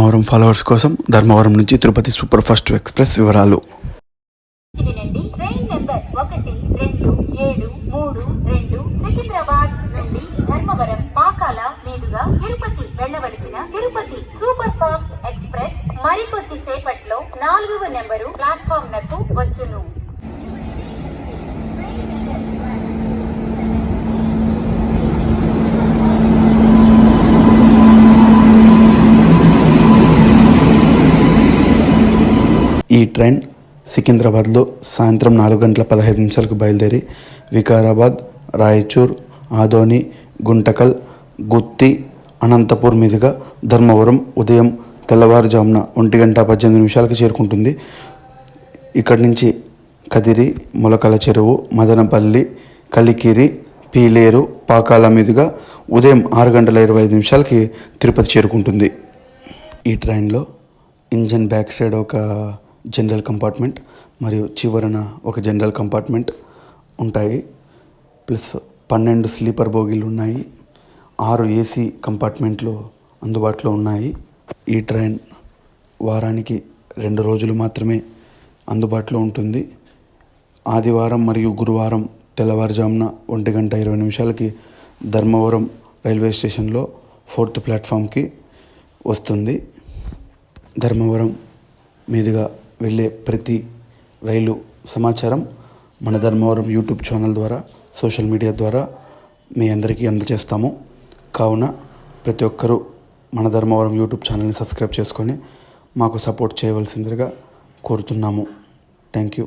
Dharmavaram followers కోసం ధర్మవరం నుంచి Tirupati super fast express వివరాలు ధర్మవరం పాకాల మీదుగా తిరుపతి వెళ్ళవలసిన తిరుపతి సూపర్ ఫాస్ట్ ఎక్స్ప్రెస్ మరికొద్ది సేపట్లో నాలుగవ నెంబరు ప్లాట్ఫామ్ నకు వచ్చును ఈ ట్రైన్ సికింద్రాబాద్లో సాయంత్రం నాలుగు గంటల పదహైదు నిమిషాలకు బయలుదేరి వికారాబాద్ రాయచూర్ ఆదోని గుంటకల్ గుత్తి అనంతపూర్ మీదుగా ధర్మవరం ఉదయం తెల్లవారుజామున ఒంటి గంట పద్దెనిమిది నిమిషాలకు చేరుకుంటుంది. ఇక్కడి నుంచి కదిరి మొలకల చెరువు మదనపల్లి కలికిరి పీలేరు పాకాల మీదుగా ఉదయం ఆరు గంటల ఇరవై ఐదు నిమిషాలకి తిరుపతి చేరుకుంటుంది. ఈ ట్రైన్లో ఇంజన్ బ్యాక్ సైడ్ ఒక జనరల్ కంపార్ట్మెంట్ మరియు చివరన ఒక జనరల్ కంపార్ట్మెంట్ ఉంటాయి. ప్లస్ పన్నెండు స్లీపర్ బోగీలు ఉన్నాయి. ఆరు ఏసీ కంపార్ట్మెంట్లు అందుబాటులో ఉన్నాయి. ఈ ట్రైన్ వారానికి రెండు రోజులు మాత్రమే అందుబాటులో ఉంటుంది. ఆదివారం మరియు గురువారం తెల్లవారుజామున ఒంటి గంట ఇరవై నిమిషాలకి ధర్మవరం రైల్వే స్టేషన్లో ఫోర్త్ ప్లాట్ఫామ్కి వస్తుంది. ధర్మవరం మీదుగా వెళ్ళే ప్రతి రైలు సమాచారం మన ధర్మవరం యూట్యూబ్ ఛానల్ ద్వారా సోషల్ మీడియా ద్వారా మీ అందరికీ అందజేస్తాము. కావున ప్రతి ఒక్కరూ మన ధర్మవరం యూట్యూబ్ ఛానల్ని సబ్స్క్రైబ్ చేసుకొని మాకు సపోర్ట్ చేయవలసిందిగా కోరుతున్నాము. Thank you.